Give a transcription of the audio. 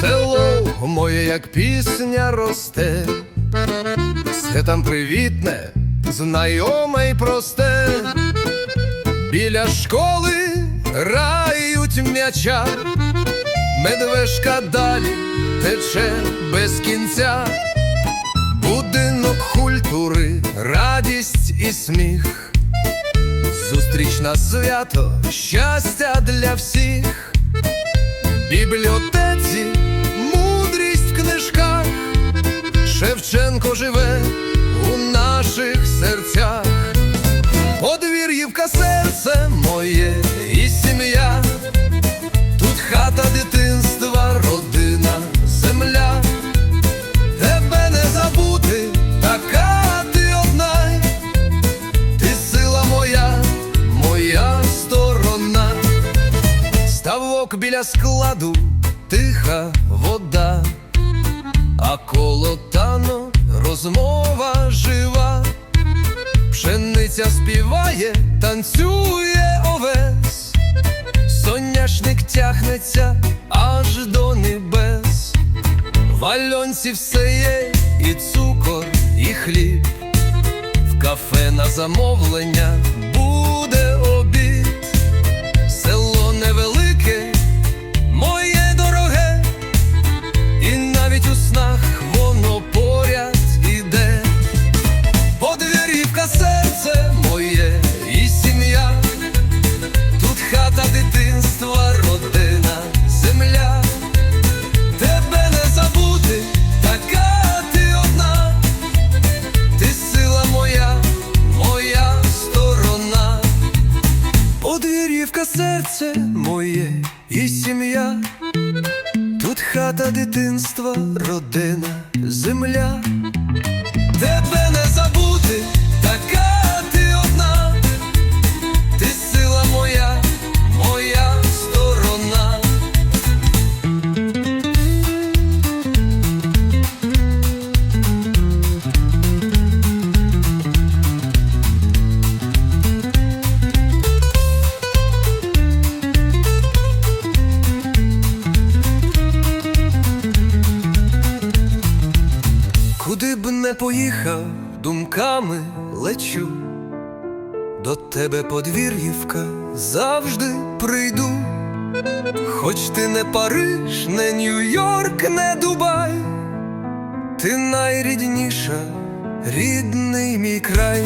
Село моє, як пісня росте, все там привітне, знайоме й просте. Біля школи рають м'яча, медвежка далі тече без кінця. Будинок культури, радість і сміх, зустріч на свято, щастя для всіх, бібліотеці, мудрість в книжках, Шевченко живе у наших серцях, Подвір'ївка серце моє ставок біля складу, тиха вода, а коло тано розмова жива, пшениця співає, танцює овес, соняшник тягнеться аж до небес. В Альонці все є, і цукор, і хліб, в кафе на замовлення Подвір'ївка серце моє і сім'я, тут хата дитинства, родина, земля. Не поїхав, думками лечу, до тебе подвір'ївка завжди прийду, хоч ти не Париж, не Нью-Йорк, не Дубай, ти найрідніша, рідний мій край.